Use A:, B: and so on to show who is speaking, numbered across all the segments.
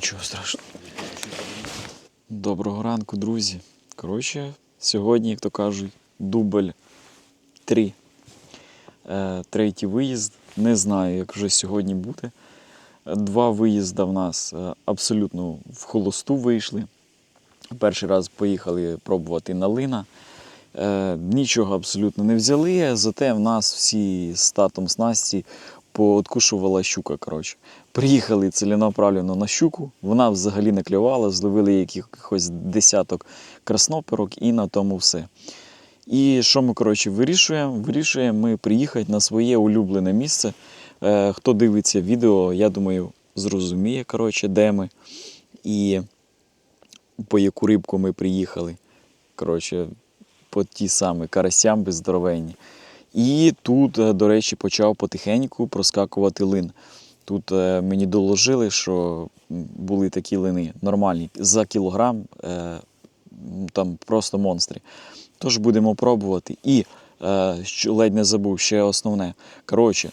A: Нічого страшного. Доброго ранку, друзі. Коротше, сьогодні, як то кажуть, дубль 3. Е, третій виїзд. Не знаю, як вже сьогодні буде. Два виїзди в нас е, абсолютно в холосту вийшли. Перший раз поїхали пробувати на лина. Е, нічого абсолютно не взяли, зате в нас всі з татом з Насті пооткушувала щука. Коротше. Приїхали ціленаправленно на щуку, вона взагалі не клювала, зловили якихось десяток красноперок і на тому все. І що ми коротше, вирішуємо? Вирішуємо ми приїхати на своє улюблене місце. Е, хто дивиться відео, я думаю, зрозуміє, коротше, де ми і по яку рибку ми приїхали. Коротше, по ті самі карасям безздоровенні. І тут, е, до речі, почав потихеньку проскакувати лин. Тут е, мені доложили, що були такі лини нормальні за кілограм, е, там просто монстри. Тож будемо пробувати. І е, що ледь не забув, ще основне. Коротше,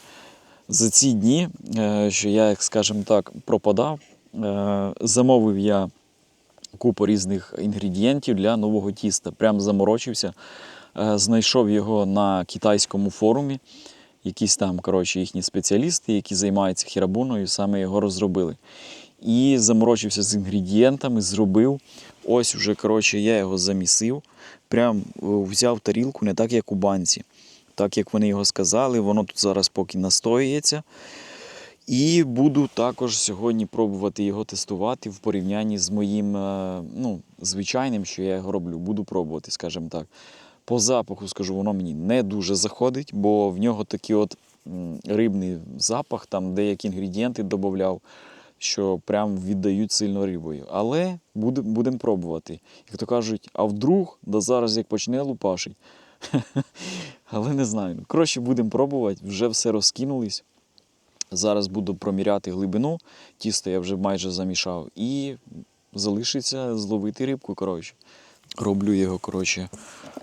A: за ці дні, що я, скажімо так, пропадав, замовив я купу різних інгредієнтів для нового тіста. Прям заморочився. Знайшов його на китайському форумі. Якісь там коротше, їхні спеціалісти, які займаються хірабуною, саме його розробили. І заморочився з інгредієнтами, зробив. Ось уже коротше, я його замісив. Прям е, взяв тарілку, не так, як у банці. Так як вони його сказали, воно тут зараз поки настоюється. І буду також сьогодні пробувати його тестувати в порівнянні з моїм е, ну, звичайним, що я його роблю. Буду пробувати, скажімо так. По запаху скажу, воно мені не дуже заходить, бо в нього такий от рибний запах, там деякі інгредієнти додавав, що прям віддають сильно рибою. Але будемо будем пробувати. Як то кажуть, а вдруг, да зараз як почне лупашить. Але не знаю. Коротше, будемо пробувати, вже все розкинулись. Зараз буду проміряти глибину, тісто я вже майже замішав, і залишиться зловити рибку. коротше. Роблю його коротше,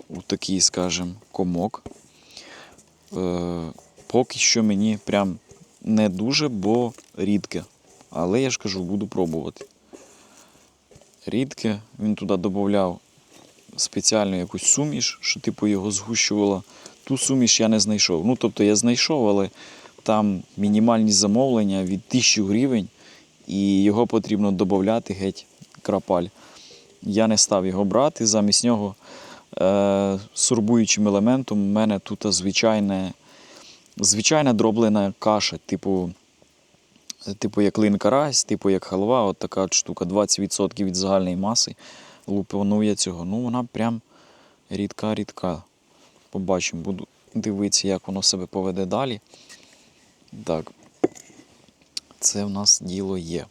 A: у такий, скажімо, комок. Е, поки що мені прям не дуже, бо рідке. Але я ж кажу, буду пробувати. Рідке, він туди додавав спеціальну якусь суміш, що типу його згущувала. Ту суміш я не знайшов. Ну, тобто я знайшов, але там мінімальні замовлення від 1000 гривень, і його потрібно додати геть крапаль. Я не став його брати. Замість нього е, сурбуючим елементом у мене тут звичайне, звичайна дроблена каша, типу, типу як лин карась, типу як халва, от така штука, 20% від загальної маси. Лупанує цього. Ну, вона прям рідка-рідка. Побачимо, буду дивитися, як воно себе поведе далі. Так, це в нас діло є.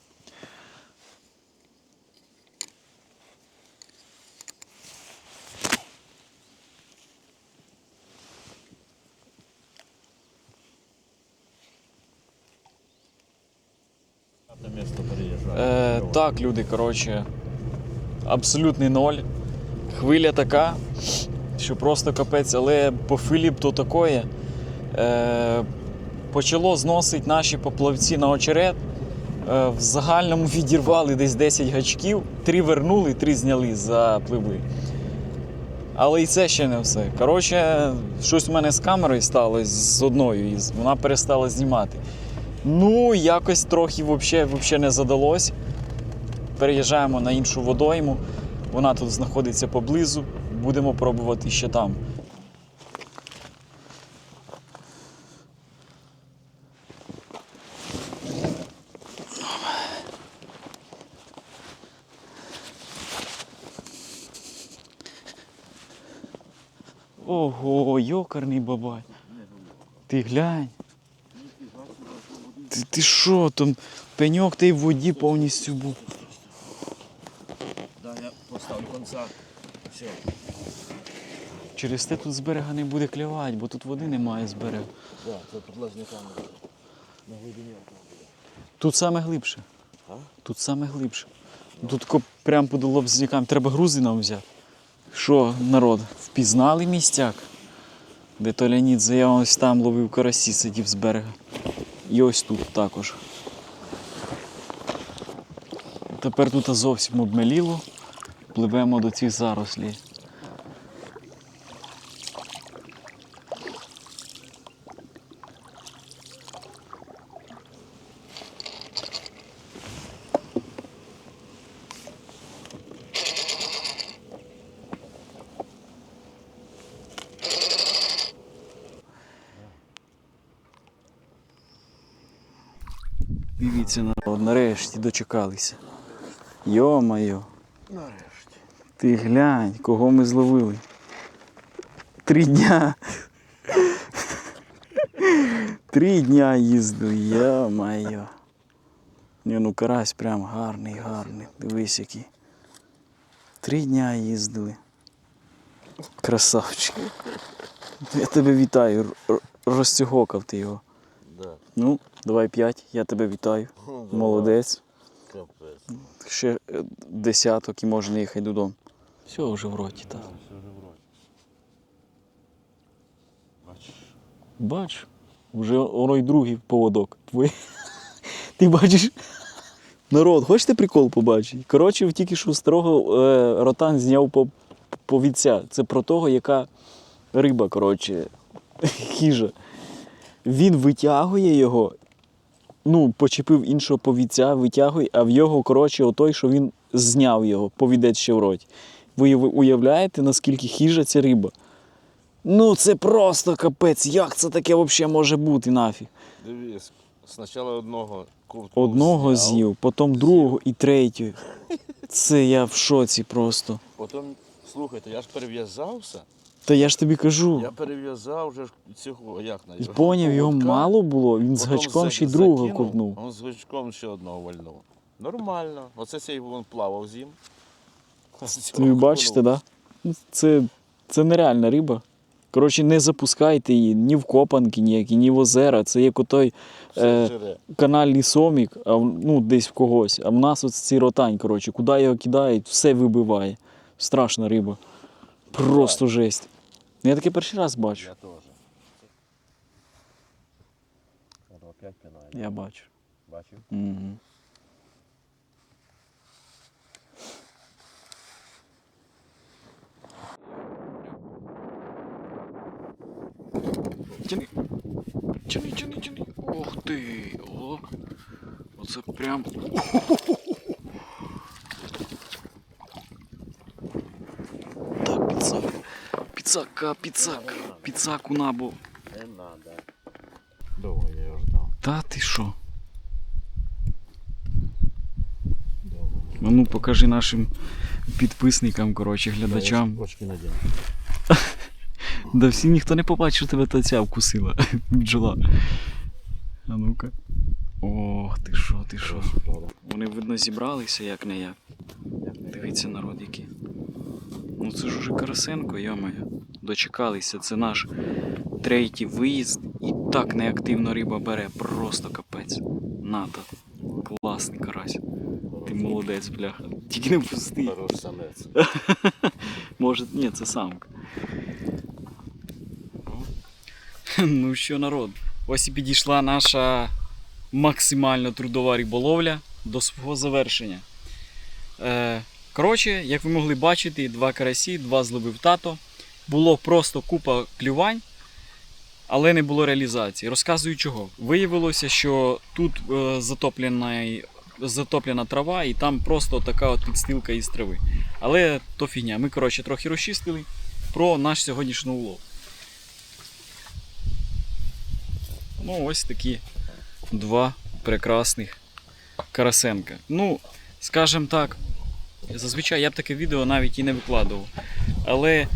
A: Е, так, люди, коротше, абсолютний ноль. Хвиля така, що просто капець, але по Філіп то такое. Е, почало зносити наші поплавці на очерет. Е, в загальному відірвали десь 10 гачків, три вернули, три зняли, запливли. Але і це ще не все. Коротше, щось у мене з камерою сталося з одною із. Вона перестала знімати. Ну, якось трохи взагалі, взагалі не задалось. Переїжджаємо на іншу водойму. Вона тут знаходиться поблизу. Будемо пробувати ще там. Ого, йокарний бабай. Ти глянь. Ти, ти що, там пеньок той в воді повністю був.
B: Да, я поставлю конца. Все.
A: Через те тут з берега не буде клювати, бо тут води немає з берега.
B: Да, це подлажниками. На глибині.
A: Тут саме глибше.
B: А?
A: Тут саме глибше. Тут ко- прям під лобзниками. Треба грузи нам взяти. Що, народ, впізнали містяк? Де то Леонід я ось там ловив карасі, сидів з берега. І ось тут також. Тепер тут зовсім обмеліло. Пливемо до цих зарослів. Дивіться, народ, нарешті дочекалися. Йо-моє.
B: Нарешті.
A: Ти глянь, кого ми зловили. Три дня. Три дня їздили, йо-моє. Ні, ну карась прям гарний, гарний. Дивись який. Три дня їздили. Красавчик. Я тебе вітаю. Розцюгокав ти його.
B: Да.
A: Ну, давай п'ять, я тебе вітаю.
B: Ну,
A: Молодець.
B: Капець.
A: Ще е, десяток і можна їхати додому. Все вже в роті, так.
B: Все вже вроді. Бачиш.
A: Бач, вже воно й другий поводок. Твій. Ти бачиш? Народ, хочете прикол побачити? Коротше, тільки що старого е, ротан зняв по, повідця. Це про того, яка риба, коротше, хижа. Він витягує його, ну, почепив іншого повідця, витягує, а в його, коротше, отой, що він зняв його, повідець ще в роті. Ви уявляєте, наскільки хижа ця риба? Ну, це просто капець. Як це таке взагалі може бути нафіг?
B: Дивись, спочатку одного ковтку
A: Одного
B: зняв,
A: з'їв, потім другого і третього. Це я в шоці просто.
B: Потім, слухайте, я ж перев'язався.
A: Та я ж тобі кажу,
B: Я перев'язав вже цього, як на
A: і поняв, його
B: поводка,
A: мало було, він з
B: потім
A: гачком
B: за-
A: ще й другого
B: закинув,
A: ковтнув.
B: Он з гачком ще одного вальнув. Нормально. Оце цей він плавав зим.
A: Ти бачите, так? Да? Це, це нереальна риба. Коротше, не запускайте її ні в копанки ніякі, ні в озера. Це як отой е, канальний сомік, а в- ну, десь в когось. А в нас ось цей ротань, коротше, куди його кидають, все вибиває. Страшна риба. Просто жесть. Ну, Я таке перший раз бачу.
B: Я теж. От опять пінає.
A: Я бачу.
B: Бачив?
A: Угу. Тяни. Тяни, тяни, тяни. Ох ти. О. Оце прям. Так, підсак. Підсака, підсак. Підсак у набу.
B: Не надо. Довго я його ждав.
A: Та ти що? Ну покажи нашим підписникам, коротше, глядачам.
B: Очки надіну.
A: Да всі ніхто не побачив, що тебе та ця вкусила. Бджола. А ну-ка. Ох, ти що, ти що. Вони, видно, зібралися як не як. Дивіться, народ який. Ну це ж уже Карасенко, йомаю. Дочекалися. Це наш третій виїзд. І так неактивно риба бере. Просто капець. Ната. Класний карась. Ти молодець, бляха. Тільки не пусти.
B: Хорош самець.
A: Може, ні, це самка. Ну що, народ, ось і підійшла наша максимально трудова риболовля до свого завершення. Е, коротше, як ви могли бачити, два карасі, два зловив тато. Було просто купа клювань, але не було реалізації. Розказую чого. Виявилося, що тут е, затоплена, затоплена трава, і там просто така от підстилка із трави. Але то фігня. Ми, коротше, трохи розчистили про наш сьогоднішній улов. Ну, ось такі два прекрасних карасенка. Ну, скажімо так, зазвичай я б таке відео навіть і не викладував. Але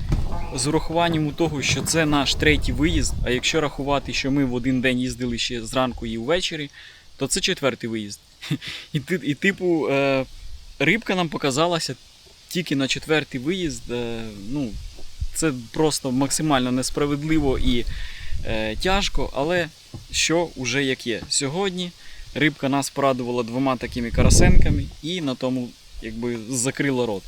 A: з урахуванням того, що це наш третій виїзд, а якщо рахувати, що ми в один день їздили ще зранку і ввечері, то це четвертий виїзд. І, і типу, е, рибка нам показалася тільки на четвертий виїзд. Е, ну, це просто максимально несправедливо і е, тяжко, але що уже як є. Сьогодні рибка нас порадувала двома такими карасенками і на тому якби закрила рот.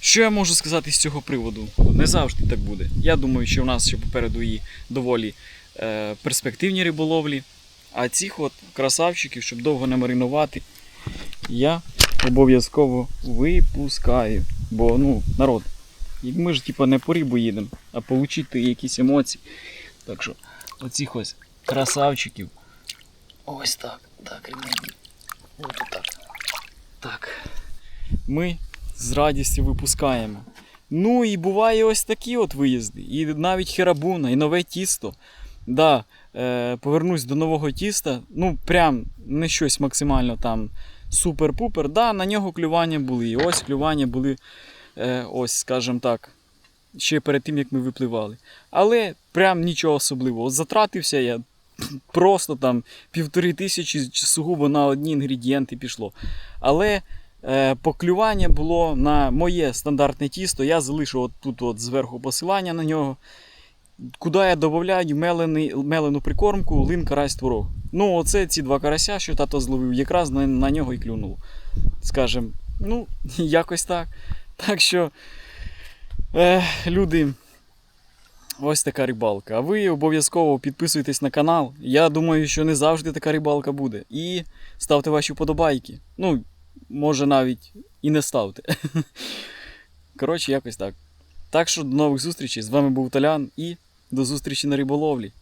A: Що я можу сказати з цього приводу? Не завжди так буде. Я думаю, що в нас ще попереду і доволі е, перспективні риболовлі. А цих от красавчиків, щоб довго не маринувати, я обов'язково випускаю. Бо, ну, народ, ми ж типу, не по рибу їдемо, а отримати якісь емоції. Так що, оцих ось красавчиків. Ось так. Так, ребята. Ось так. Так. Ми з радістю випускаємо. Ну і буває ось такі от виїзди. І навіть херабуна, і нове тісто. Да, е, повернусь до нового тіста. Ну, прям не щось максимально там супер-пупер. Да, на нього клювання були. І ось клювання були, е, ось, скажімо так, ще перед тим, як ми випливали. Але прям нічого особливого. Затратився я просто там півтори тисячі сугубо на одні інгредієнти пішло. Але поклювання було на моє стандартне тісто. Я залишу от тут от зверху посилання на нього. Куди я додаю мелену прикормку, лин, карась, творог. Ну, оце ці два карася, що тато зловив, якраз на, на нього і клюнув. Скажем, ну, якось так. Так що, е, люди, ось така рибалка. А ви обов'язково підписуйтесь на канал. Я думаю, що не завжди така рибалка буде. І ставте ваші вподобайки. Ну, може навіть і не ставте. Коротше, якось так. Так що до нових зустрічей. З вами був Толян і до зустрічі на риболовлі.